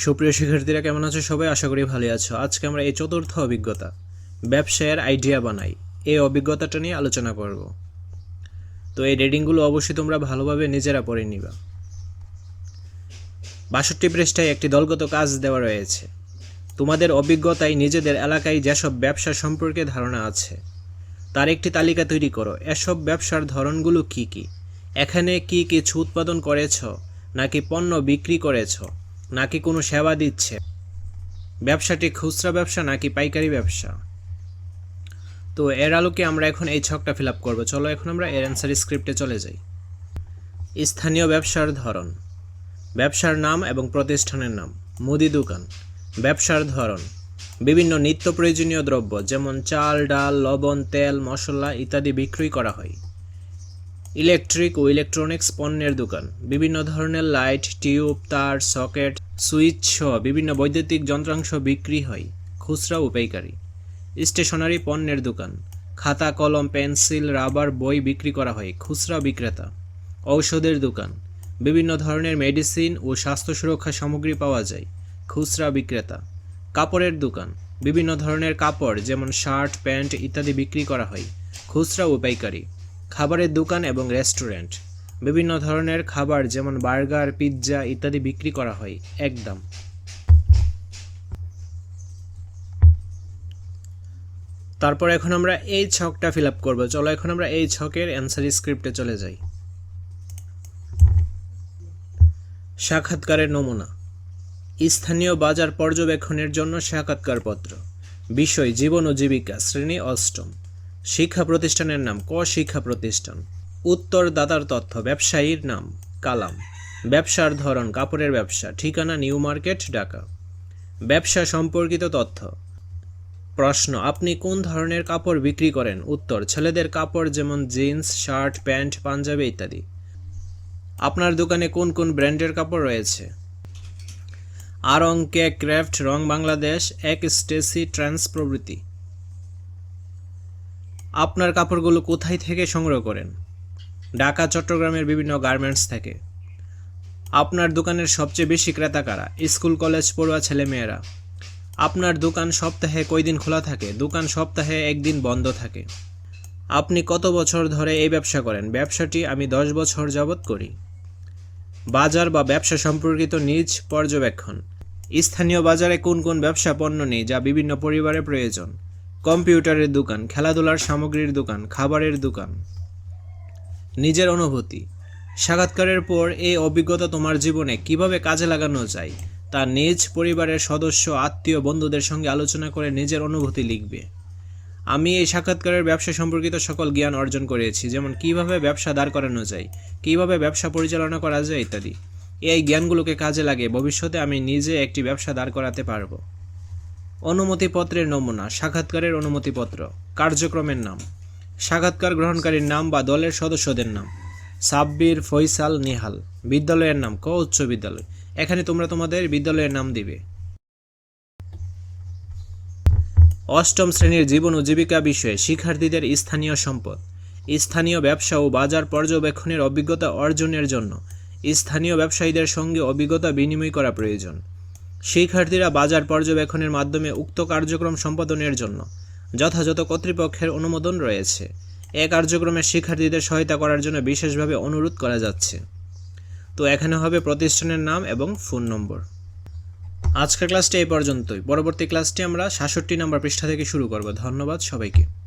সুপ্রিয় শিক্ষার্থীরা, কেমন আছো সবাই? আশা করি ভালো আছো। আজকে আমরা এই চতুর্থ অভিজ্ঞতা, ব্যবসায়ের আইডিয়া বানাই। এই অভিজ্ঞতাটা নিয়ে আলোচনা করব। তো এই রেডিংগুলো অবশ্যই তোমরা ভালোভাবে নিজেরা পড়ে নিবা। বাষট্টি পৃষ্ঠায় একটি দলগত কাজ দেওয়া রয়েছে। তোমাদের অভিজ্ঞতায় নিজেদের এলাকায় যেসব ব্যবসা সম্পর্কে ধারণা আছে, তার একটি তালিকা তৈরি করো। এসব ব্যবসার ধরনগুলো কি কি? এখানে কি কিছু উৎপাদন করেছ, নাকি পণ্য বিক্রি করেছ? নাকি কোনো সেবা দিচ্ছে? ব্যবসাটি খুচরা ব্যবসা নাকি পাইকারি ব্যবসা? তো এর আলোকে আমরা এখন এই ছকটা ফিল আপ করব। চলো এখন আমরা এর অ্যান্সার স্ক্রিপ্টে চলে যাই। স্থানীয় ব্যবসার ধরন। ব্যবসার নাম এবং প্রতিষ্ঠানের নাম। মুদি দোকান। ব্যবসার ধরন। বিভিন্ন নিত্য প্রয়োজনীয় দ্রব্য যেমন চাল, ডাল, লবণ, তেল, মশলা ইত্যাদি বিক্রি করা হয়। ইলেকট্রিক ও ইলেকট্রনিক্স পণ্যের দোকান। বিভিন্ন ধরনের লাইট, টিউব, তার, সকেট, সুইচ সহ বিভিন্ন বৈদ্যুতিক যন্ত্রাংশ বিক্রি হয়। খুচরা ও পাইকারি। স্টেশনারি পণ্যের দোকান। খাতা, কলম, পেন্সিল, রাবার, বই বিক্রি করা হয়। খুচরা বিক্রেতা। ঔষধের দোকান। বিভিন্ন ধরনের মেডিসিন ও স্বাস্থ্য সুরক্ষা সামগ্রী পাওয়া যায়। খুচরা বিক্রেতা। কাপড়ের দোকান। বিভিন্ন ধরনের কাপড় যেমন শার্ট, প্যান্ট ইত্যাদি বিক্রি করা হয়। খুচরা ও পাইকারি। খাবারের দোকান এবং রেস্টুরেন্ট। বিভিন্ন ধরনের খাবার যেমন বার্গার, পিৎজা ইত্যাদি বিক্রি করা হয়, একদম। তারপর এখন আমরা এই ছকটা ফিল আপ করব। চলো এখন আমরা এই ছকের অ্যান্সার স্ক্রিপ্টে চলে যাই। সাক্ষাৎকারের নমুনা। স্থানীয় বাজার পর্যবেক্ষণের জন্য সাক্ষাৎকারপত্র। বিষয়, জীবন ও জীবিকা, শ্রেণি, অষ্টম। শিক্ষা প্রতিষ্ঠানের নাম ক শিক্ষা প্রতিষ্ঠান। উত্তরদাতার তথ্য, ব্যবসায়ীর নাম কালাম। ব্যবসার ধরন, কাপড়ের ব্যবসা। ঠিকানা, নিউ মার্কেট, ঢাকা। ব্যবসা সম্পর্কিত তথ্য। প্রশ্ন, আপনি কোন ধরনের কাপড় বিক্রি করেন? উত্তর, ছেলেদের কাপড় যেমন জিন্স, শার্ট, প্যান্ট, পাঞ্জাবি ইত্যাদি। আপনার দোকানে কোন কোন ব্র্যান্ডের কাপড় রয়েছে? আরং কে ক্র্যাফট, রং বাংলাদেশ, এক স্টেসি, ট্রান্স প্রভৃতি। আপনার কাপড়গুলো কোথায় থেকে সংগ্রহ করেন? ঢাকা, চট্টগ্রামের বিভিন্ন গার্মেন্টস থেকে। আপনার দোকানের সবচেয়ে বেশি ক্রেতা কারা? স্কুল, কলেজ, পড়ুয়া ছেলেমেয়েরা। আপনার দোকান সপ্তাহে কয়দিন খোলা থাকে? দোকান সপ্তাহে একদিন বন্ধ থাকে। আপনি কত বছর ধরে এই ব্যবসা করেন? ব্যবসাটি আমি দশ বছর যাবৎ করি। বাজার বা ব্যবসা সম্পর্কিত নিজ পর্যবেক্ষণ। স্থানীয় বাজারে কোন কোন ব্যবসা পণ্য নেই, যা বিভিন্ন পরিবারের প্রয়োজন? কম্পিউটারের দোকান, খেলাধুলার সামগ্রীর দোকান, খাবারের দোকান। নিজের অনুভূতি। সাক্ষাৎকারের পর এই অভিজ্ঞতা তোমার জীবনে কীভাবে কাজে লাগানো যায়, তা নিজ পরিবারের সদস্য, আত্মীয়, বন্ধুদের সঙ্গে আলোচনা করে নিজের অনুভূতি লিখবে। আমি এই সাক্ষাৎকারের ব্যবসা সম্পর্কিত সকল জ্ঞান অর্জন করেছি, যেমন কীভাবে ব্যবসা দাঁড় করানো যায়, কীভাবে ব্যবসা পরিচালনা করা যায় ইত্যাদি। এই জ্ঞানগুলোকে কাজে লাগে ভবিষ্যতে আমি নিজে একটি ব্যবসা দাঁড় করাতে পারব। অনুমতিপত্রের নমুনা, সাক্ষাৎকারের অনুমতিপত্র, কার্যক্রমের নাম, সাক্ষাৎকার গ্রহণকারীর নাম বা দলের সদস্যদের নাম, সাব্বির ফৈসাল নিহাল, বিদ্যালয়ের নাম ক, উচ্চ বিদ্যালয়। এখানে তোমরা তোমাদের বিদ্যালয়ের নাম দিবে। অষ্টম শ্রেণির জীবন ও জীবিকা বিষয়ে শিক্ষার্থীদের স্থানীয় সম্পদ, স্থানীয় ব্যবসা ও বাজার পর্যবেক্ষণের অভিজ্ঞতা অর্জনের জন্য, স্থানীয় ব্যবসায়ীদের সঙ্গে অভিজ্ঞতা বিনিময় করা প্রয়োজন। শিক্ষার্থীরা বাজার পর্যবেক্ষণের মাধ্যমে উক্ত কার্যক্রম সম্পাদনের জন্য যথাযথ কর্তৃপক্ষের অনুমোদন রয়েছে। এ কার্যক্রমে শিক্ষার্থীদের সহায়তা করার জন্য বিশেষভাবে অনুরোধ করা যাচ্ছে। তো এখানে হবে প্রতিষ্ঠানের নাম এবং ফোন নম্বর। আজকের ক্লাসটি এই পর্যন্তই। পরবর্তী ক্লাসটি আমরা সাতষট্টি নম্বর পৃষ্ঠা থেকে শুরু করব। ধন্যবাদ সবাইকে।